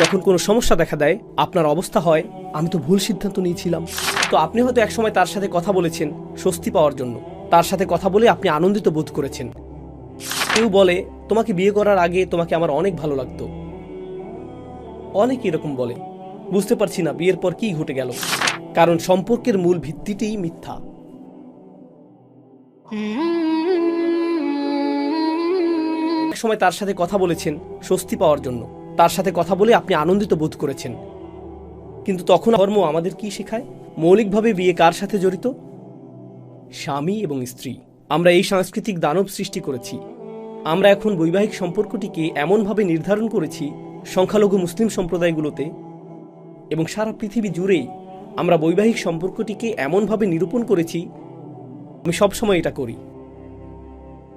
যখন কোনো সমস্যা দেখা দেয়, আপনার অবস্থা হয়, আমি তো ভুল সিদ্ধান্ত নিয়েছিলাম। তো আপনি হয়তো একসময় তার সাথে কথা বলেছেন স্বস্তি পাওয়ার জন্য। তার সাথে কথা বলে আপনি আনন্দিত বোধ করেছেন। কেউ বলে, তোমাকে বিয়ে করার আগে তোমাকে আমার অনেক ভালো লাগতো। অনেক এরকম বলে। বুঝতে পারছি না বিয়ের পর কি ঘটে গেল। কারণ সম্পর্কের মূল ভিত্তিটিই মিথ্যা। এক সময় তার সাথে কথা বলেছেন স্বস্তি পাওয়ার জন্য। তার সাথে কথা বলে আপনি আনন্দিত বোধ করেছেন। কিন্তু তখন ধর্ম আমাদের কি শেখায়? মৌলিকভাবে বিয়ে কার সাথে জড়িত? স্বামী এবং স্ত্রী। আমরা এই সাংস্কৃতিক দানব সৃষ্টি করেছি। আমরা এখন বৈবাহিক সম্পর্কটিকে এমনভাবে নির্ধারণ করেছি সংখ্যালঘু মুসলিম সম্প্রদায়গুলোতে এবং সারা পৃথিবী জুড়েই আমরা বৈবাহিক সম্পর্কটিকে এমনভাবে নিরূপণ করেছি, আমি সবসময় এটা করি।